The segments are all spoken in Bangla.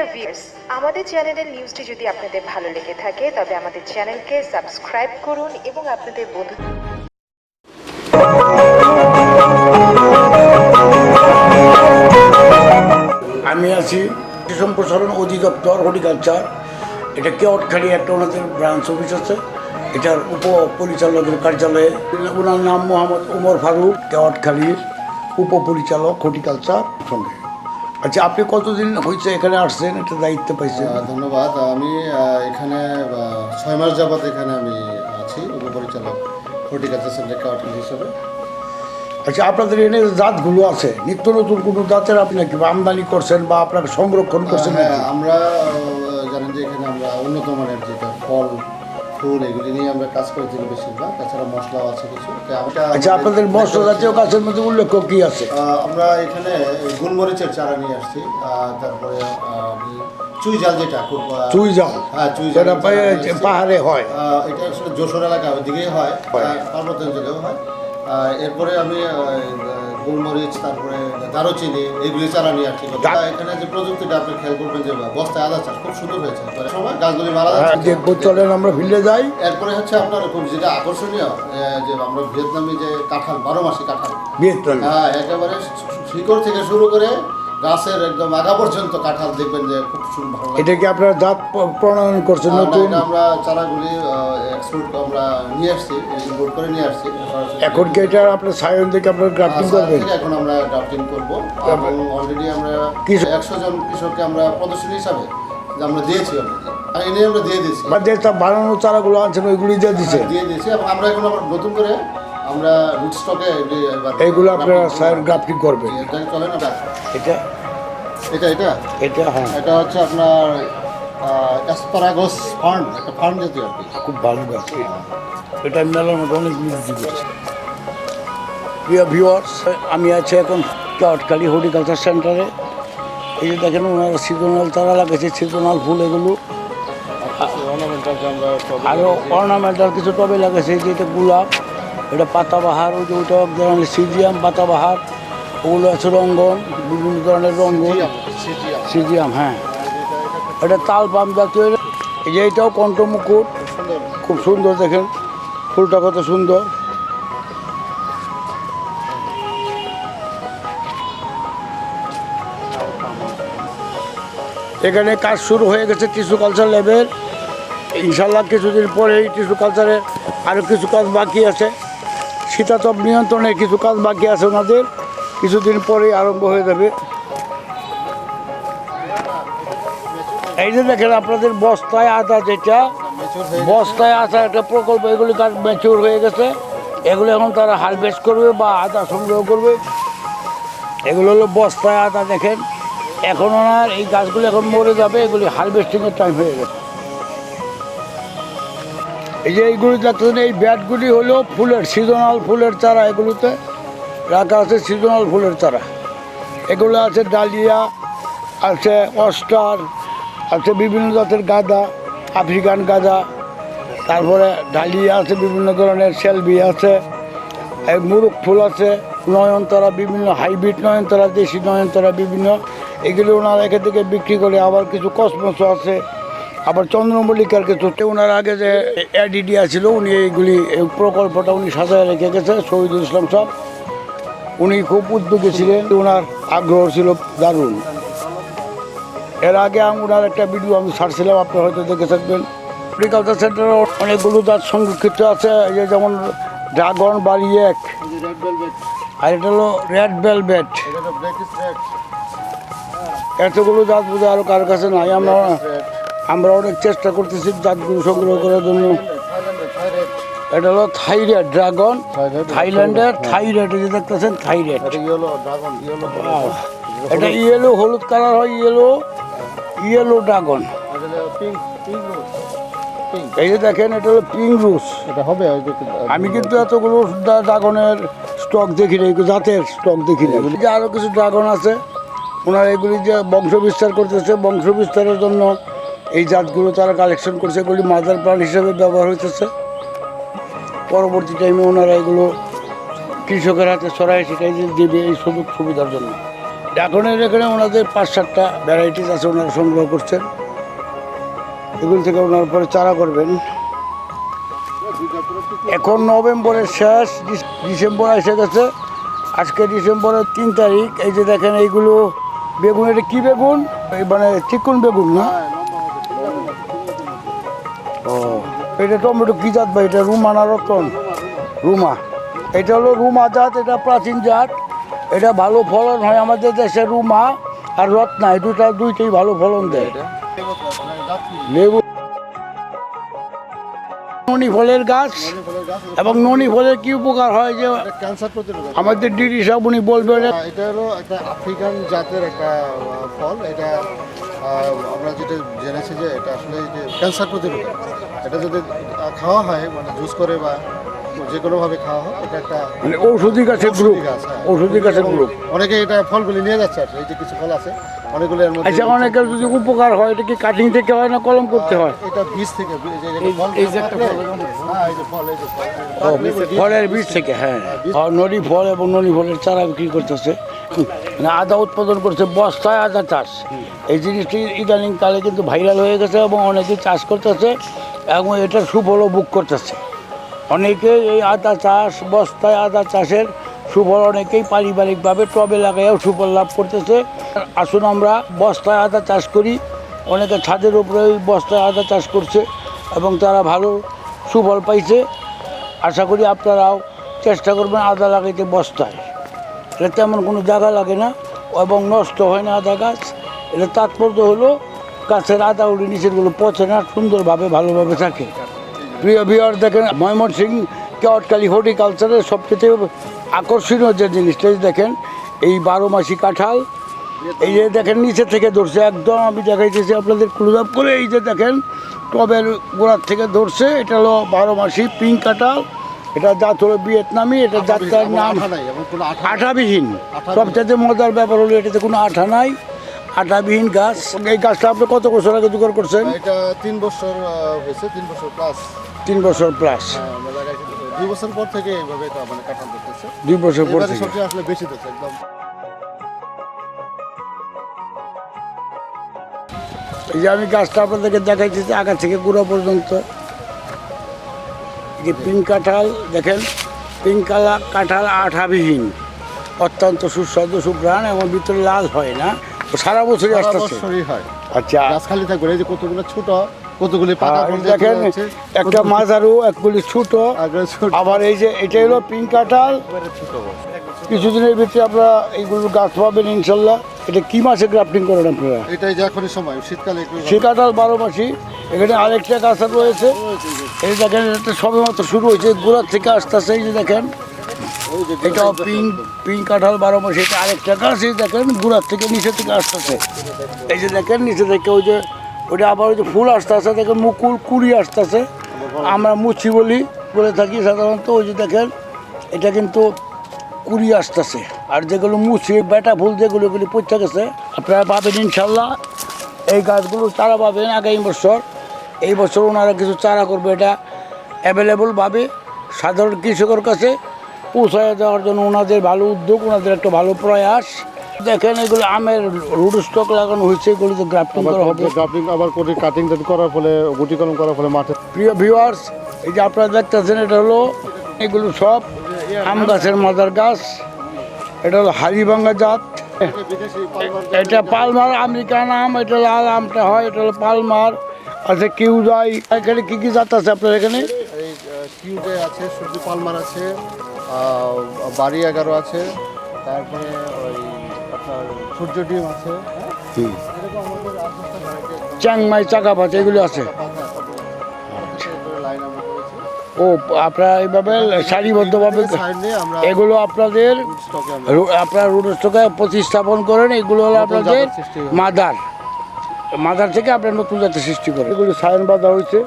ডিয়ার ভিউয়ার্স আমাদের চ্যানেলের নিউজটি যদি আপনাদের ভালো লেগে থাকে, তবে আমাদের চ্যানেলকে সাবস্ক্রাইব করুন এবং আপনাদের বন্ধু আমি আছি সম্প্রসারণ অধিদপ্তর হর্টিকালচার। এটা কেওটখালি একটা ওনাদের ব্রাঞ্চ অফিস আছে। এটার উপ পরিচালকের কার্যালয়ে। ওনার নাম মোহাম্মদ উমর ফারুক, কেওটখালির উপপরিচালক হর্টিকালচার সঙ্গে। আচ্ছা আপনি কতদিন হয়েছে এখানে আসছেন? একটা দায়িত্ব পাইছেন। ধন্যবাদ। আমি এখানে ছয় মাস যাবত এখানে আমি আছি উপপরিচালক হর্টিকালচার সেন্টার কাউন্টিং হিসেবে। আচ্ছা আপনাদের এনে জাতগুলো আছে। নিত্য নতুন কোনো জাতের আপনি বা আমদানি করছেন বা আপনারা সংরক্ষণ করছেন হ্যাঁ আমরা জানেন যে এখানে আমরা উন্নত মানের যেটা ফল ফুল এগুলি নিয়ে আমরা কাজ করে থাকি বেশিরভাগ তাছাড়া মশলাও আছে কিছু। আচ্ছা আপনাদের মশলা জাতীয় গাছের মধ্যে উল্লেখ কি আছে? আমরা এখানে গুলমরিচের চারা নিয়ে আসছি তারপরে চুই জাল যেটা খুব চুই জাল? হ্যাঁ চুই জাল পাহাড়ে হয়। এটা আসলে যশোর এলাকা ওইদিকেই হয়। পার্বত্য অঞ্চলেও হয়। এরপরে আমি গোলমরিচ তারপরে দারুচিনি এগুলি চারা নিয়ে আসছিল এখানে যে প্রযুক্তিটা আপনি খেয়াল করবেন যে বস্তায় আদা চাষ খুব সুন্দর হয়েছে। পরে সময় গাছগুলি মারা হ্যাঁ, যাচ্ছে দেখব চলেন আমরা ভিলে যাই। এরপরে হচ্ছে আপনার খুব যেটা আকর্ষণীয় যে আমরা ভিয়েতনামি যে কাঁঠাল বারো মাসে কাঁঠাল। ভিয়েতনাম। হ্যাঁ একেবারে শিকড় থেকে শুরু করে গাছের একদম আগা পর্যন্ত কাঁঠাল দেখবেন যে খুব সুন্দর এটা কি আপনারা জাত প্রণয়ন করছেন না, নতুন? আমরা চারাগুলি এক্সপোর্ট আমরা নিয়ে আসছি ইম্পোর্ট করে নিয়ে আসছি। এখন কি এটা আপনার সায়ন থেকে আপনার গ্রাফটিং করবেন? এখন আমরা ড্রাফটিং করব। এবং অলরেডি আমরা একশো জন কৃষককে আমরা প্রদর্শনী হিসাবে আমরা দিয়েছি অলরেডি আমরা দিয়ে দিয়েছি। সব বানানো চারাগুলো আনছেন ওইগুলি দিয়ে হ্যাঁ, দিয়ে দিয়েছি। আমরা এখন আবার নতুন করে আমরা রুট স্টকে এইগুলো আপনারা সায়ন গ্রাফটিং করবেন। চলে না এটা? এটা এটা? এটা হ্যাঁ। এটা হচ্ছে আপনার অ্যাসপারাগস ফান্ড একটা ফান্ড জাতীয় আর কি। খুব ভালো গাছ এটা মেলার মতো অনেক বিক্রি করছে প্রিয় ভিউয়ার্স আমি আছি এখন চটকালি হর্টিকালচার সেন্টারে এই যে দেখেন ওনারা সিজনাল তারা লাগাইছে সিজনাল ফুল এগুলো। আরও অর্নামেন্টাল কিছু টবে লাগাইছে এই যে এটা গোলাপ। এটা পাতাবাহার ওই যে ওইটা এক ধরনের সিজিয়াম পাতাবাহার ওগুলো আছে রঙ্গন বিভিন্ন ধরনের রঙ্গন। সিজিয়াম হ্যাঁ। এটা তাল পাম জাতীয় এই যে এটাও কণ্ঠমুকুট। সুন্দর খুব সুন্দর দেখেন ফুলটা কত সুন্দর। এখানে কাজ শুরু হয়ে গেছে টিস্যু কালচার লেভেল ইনশাল্লাহ কিছুদিন পরেই টিস্যু কালচারে আরও কিছু কাজ বাকি আছে। শীতাতপ নিয়ন্ত্রণে কিছু কাজ বাকি আছে ওনাদের। কিছুদিন পরেই আরম্ভ হয়ে যাবে। এই যে দেখেন, আপনাদের বস্তায় আদা যেটা, বস্তায় আসা একটা প্রকল্প, এগুলি কাজ ম্যাচিওর হয়ে গেছে। এগুলো এখন তারা হারভেস্ট করবে বা আদা সংগ্রহ করবে। এগুলো হলো বস্তায় আদা, দেখেন। এখন ওনার এই গাছগুলো এখন মরে যাবে, এগুলি হারভেস্টিংয়ের টাইম হয়ে গেছে। এই যে এইগুলি দেখছেন এই ব্যাটগুলি হলো ফুলের সিজনাল ফুলের চারা এগুলোতে। রাখা আছে সিজনাল ফুলের চারা। এগুলো আছে ডালিয়া, আছে অস্টার, আছে বিভিন্ন জাতের গাঁদা, আফ্রিকান গাঁদা। তারপরে ডালিয়া আছে, বিভিন্ন ধরনের, সেলবি আছে মুরুখ ফুল আছে, নয়নতারা বিভিন্ন, হাইব্রিড নয়নতারা, দেশি নয়নতারা বিভিন্ন। এগুলো ওনারা এখান থেকে বিক্রি করে, আবার কিছু কসমস আছে। আবার চন্দ্রমল্লিকার কিছু তো ওনার আগে যে অ্যাডিডিয়া ছিল উনি এইগুলি, এই প্রকল্পটা উনি সাজায় রেখে গেছে, শহীদুল ইসলাম সাহেব। উনি খুব উদ্যোগী ছিলেন ওনার আগ্রহ ছিল দারুণ। এর আগে আমি ওনার একটা ভিডিও আমি ছাড়ছিলাম, আপনি হয়তো দেখে থাকবেন এগ্রিকালচার সেন্টারে অনেকগুলো জাত সংরক্ষিত আছে যে যেমন ড্রাগন বাড়ি এক, আর এটা হলো রেড রেড এতগুলো জাত বোধ আরও কারোর কাছে নাই, আমরা আমরা অনেক চেষ্টা করতেছি জাতগুলো সংগ্রহ করার জন্য। এটা হলো থাইরেড ড্রাগন। থাইল্যান্ডের থাইরেড এই যে দেখতেছেন থাইরেড এটা ইয়েলো ইয়েলো হলুদ কালার হয় ইয়েলো ইয়েলো ড্রাগন এই যে দেখেন এটা হলো পিঙ্ক রুস এটা হবে আমি কিন্তু এতগুলো ড্রাগনের স্টক দেখি না জাতের স্টক দেখি না যে আরও কিছু ড্রাগন আছে ওনারা এগুলি যে বংশ বিস্তার করতেছে বংশ বিস্তারের জন্য এই জাতগুলো তারা কালেকশন করছে, এগুলি মাদার প্লান হিসেবে ব্যবহার হইতেছে। পরবর্তী টাইমে ওনারা এগুলো কৃষকের হাতে সরাই সেটাই দেবে এই সুযোগ সুবিধার জন্য। ড্রাগনের এখানে ওনাদের পাঁচ সাতটা ভ্যারাইটিস আছে ওনারা সংগ্রহ করছেন। এগুলো থেকে ওনার পরে চারা করবেন। এখন নভেম্বরের শেষ, ডিস- ডিসেম্বর এসে গেছে। আজকে ডিসেম্বরের তিন তারিখ। এই যে দেখেন, এইগুলো বেগুন, এটা কী বেগুন? মানে চিকুন বেগুন না? ও, এটা টমেটো কি জাত ভাই? এটা রুমা না রতন? রুমা। এটা হলো রুমা জাত, এটা প্রাচীন জাত। এটা ভালো ফলন হয় আমাদের দেশে রুমা আর রত্না এই দুটা দুইটাই ভালো ফলন দেয়। লেবু ফলের গাছ। এবং ননি ফলের কি উপকার হয় যে ক্যান্সার প্রতিরোধক। আমাদের ডিডি সাহেব উনি বলবেন হ্যাঁ, এটা হলো একটা আফ্রিকান জাতের একটা ফল। এটা আমরা যেটা জেনেছি যে এটা আসলে যে ক্যান্সার প্রতিরোধক। এটা যদি খাওয়া হয় মানে জুস করে বা যে কোনোভাবে খাওয়া হয় এটা একটা মানে ঔষধি গাছের গ্রুপ। ঔষধি হ্যাঁ। ঔষধি গাছের গ্রুপ। অনেকে এটা ফলগুলি নিয়ে যাচ্ছে আর এই যে কিছু ফল আছে। অনেকগুলো আচ্ছা অনেকের যদি উপকার হয় এটা কি কাটিং থেকে হয় না কলম করতে হয়? এটা বীজ থেকে এই যে ফল একটা হ্যাঁ ফলের বীজ থেকে হ্যাঁ। আর ফল এবং ননি ফলের চারা বিক্রি করতেছে। মানে আদা উৎপাদন করছে বস্তায় আদা চাষ। এই জিনিসটি ইদানিং কালে কিন্তু ভাইরাল হয়ে গেছে এবং অনেকে চাষ করতেছে এবং এটা সুফলও বুক করতেছে। অনেকে এই আদা চাষ বস্তায় আদা চাষের সুফল অনেকেই পারিবারিকভাবে টবে লাগাইয়াও সুফল লাভ করতেছে। আসুন আমরা বস্তায় আদা চাষ করি। অনেকে ছাদের উপরে বস্তায় আদা চাষ করছে এবং তারা ভালো সুফল পাইছে। আশা করি আপনারাও চেষ্টা করবেন আদা লাগাইতে বস্তায়। এটা তেমন কোনো জায়গা লাগে না এবং নষ্ট হয় না আদা গাছ। এটা তাৎপর্য হলো গাছের আদা উড়ে নিচেরগুলো পচে না, সুন্দরভাবে, ভালোভাবে থাকে। প্রিয় বিহার দেখেন ময়মনসিং কেওয়াটকালি হর্টিকালচারের সবচেয়ে আকর্ষণীয় যে জিনিসটা এই দেখেন এই বারো মাসি কাঁঠাল এই যে দেখেন নিচে থেকে ধরছে একদম আমি দেখাইতেছি আপনাদের ক্লোজ আপ করে এই যে দেখেন টবের গোড়ার থেকে ধরছে এটা হলো বারো মাসি পিঙ্ক কাঁঠাল এটা জাত হলো ভিয়েতনামি এটা জাতটার নাম আঠাবিহীন। সবচেয়ে মজার ব্যাপার হলো এটাতে কোনো আঠা নাই আঠাবিহীন গাছ। এই গাছটা আপনি কত বছর আগে জোগাড় করছেন? এটা তিন বছর হয়েছে তিন বছর প্লাস তিন বছর প্লাস দুই বছর পর থেকে এইভাবে মানে কাঁঠাল ধরতেছে দুই বছর পর থেকে। সবচেয়ে আসলে বেশি ধরছে একদম। এই যে আমি গাছটা আপনাদেরকে দেখাইছি যে আগা থেকে গুঁড়ো পর্যন্ত। এই যে পিঙ্ক কাঁঠাল দেখেন পিঙ্ক কালা কাঁঠাল আঠাবিহীন। অত্যন্ত সুস্বাদু সুপ্রাণ এবং ভিতরে লাল হয় না। সারা বছরই বছরই হয়। আচ্ছা। গাছ খালি থাকবে এই যে কতগুলো ছোট কতগুলি পাতা দেখেন একটা মাঝারু একগুলি ছোট আবার এই যে এটা হলো পিঙ্ক কাঁঠাল। কিছুদিনের ভিতরে আপনারা এইগুলো গাছ পাবেন ইনশাল্লাহ। এটা কি মাসে গ্রাফটিং করেন আপনারা? এটাই যে এখনই সময় শীতকালে কাঁঠাল বারো মাসি। এখানে আরেকটা গাছ রয়েছে। এই দেখেন এটা সবে মাত্র শুরু হয়েছে। গোড়ার থেকে আস্তে আস্তে এই যে দেখেন। এটাও পিঙ্ক পিঙ্ক কাঁঠাল বারো মাসি। এটা আরেকটা গাছ এই দেখেন গোড়ার থেকে নিচে থেকে আসতেছে। এই যে দেখেন নিচে থেকে ওই যে ওইটা আবার ওই যে ফুল আসতে আসতে দেখেন মুকুল কুড়ি আসতেছে। আমরা মুচি বলি, বলে থাকি সাধারণত ওই যে দেখেন, এটা কিন্তু কুড়ি আসতেছে। আর যেগুলো মুছি, বেটা ফুল যেগুলো এগুলি পড়তে গেছে, আপনারা পাবেন ইনশাল্লাহ। এই গাছগুলো চারা পাবেন আগামী বছর। এই বছর ওনারা কিছু চারা করবে, এটা অ্যাভেলেবল পাবে সাধারণ কৃষকের কাছে পৌঁছায় দেওয়ার জন্য ওনাদের ভালো উদ্যোগ, ওনাদের একটা ভালো প্রয়াস। দেখেন এগুলো আমের রুট স্টক লাগানো হয়েছে এগুলিতে গ্রাফটিং করা হবে। গ্রাফটিং আবার করে কাটিং করার ফলে গুটি কলম করার ফলে মাঠে প্রিয় ভিউয়ার্স এই যে আপনারা দেখতেছেন এটা হলো এগুলো সব আম গাছের মাদার গাছ। এটা হলো হাড়িভাঙ্গা জাত। এটা পালমার আমেরিকান আম এটা লাল আমটা হয় এটা হলো পালমার। আচ্ছা কিউজাই। এখানে কী কী জাত আছে আপনার এখানে? কিউডে আছে সূর্য পালমার আছে বাড়ি এগারো আছে তারপরে ওই সূর্য ডিম আছে চ্যাংমাই চাকা পাতা এগুলো আছে। ও আপনারা এইভাবে সারিবদ্ধভাবে এগুলো আপনাদের আপনার রুডস্টকে প্রতিস্থাপন করেন এগুলো হলো আপনাদের। মাদার। মাদার থেকে আপনার নতুন জাতের সৃষ্টি করেন। এগুলো সায়ন বাঁধা হয়েছে।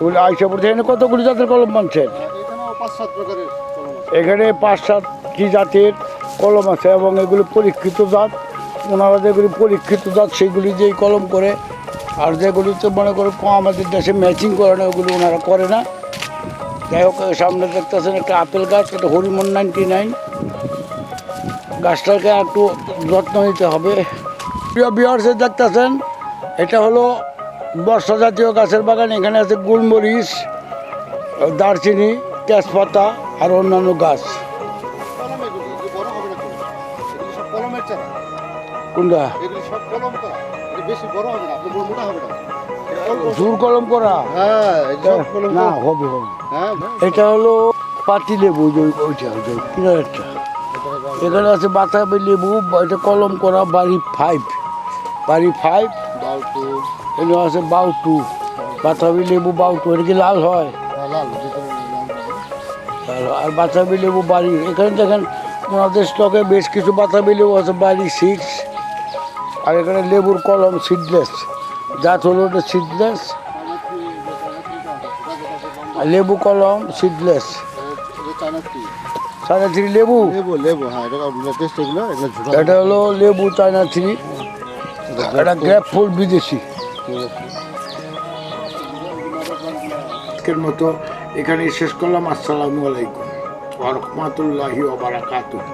এগুলো আইসা পড়ছে। এখানে কতগুলি জাতের কলম বানছেন এখানেও পাঁচ সাত এখানে সাতটি জাতের কলম আছে এবং এগুলো পরীক্ষিত জাত। ওনারা যেগুলি পরীক্ষিত জাত, সেগুলি যেই কলম করে, আর যেগুলিতে মনে করো কম আমাদের দেশে ম্যাচিং করে না, ওগুলো ওনারা করে না। যাই হোক, সামনে দেখতেছেন একটা আপেল গাছ, এটা হরিমন নাইনটি নাইন গাছটাকে একটু যত্ন নিতে হবে। প্রিয় বিহার্সে দেখতেছেন, এটা হলো বর্ষা জাতীয় গাছের বাগান, এখানে আছে গুলমরিচ, দারচিনি, তেজপাতা, আর অন্যান্য গাছ। কোনটা? কলম করা। বেশি বড় হবে না মোটা হবে না। জোর কলম করা? হ্যাঁ না হবে হবে। হ্যাঁ এটা হলো পাতি লেবু যে ওইটা ওইটা কিনারেরটা এখানে আছে বাতাবি লেবু এটা কলম করা বাড়ি ফাইভ বাড়ি ফাইভ এখানে আছে বাউটু। বাতাবি লেবু বাউটু এটা কি লাল হয়? হয়। আর বাতাবি লেবু বাড়ি এখানে দেখেন ওনাদের স্টকে বেশ কিছু বাতাবি লেবু আছে বাড়ি সিডস আর এখানে লেবুর কলম সিডলেস জাত হলো ওটা সিডলেস আর লেবু কলম সিডলেস এটা চায়না থ্রি লেবু? লেবু লেবু হ্যাঁ এটা হলো লেবু চায়না থ্রি এটা গ্রেপ ফুল বিদেশি। আজকের মতো এখানে শেষ করলাম। আসসালামু আলাইকুম। ওয়া রাহমাতুল্লাহি ওয়া বারাকাতুহু।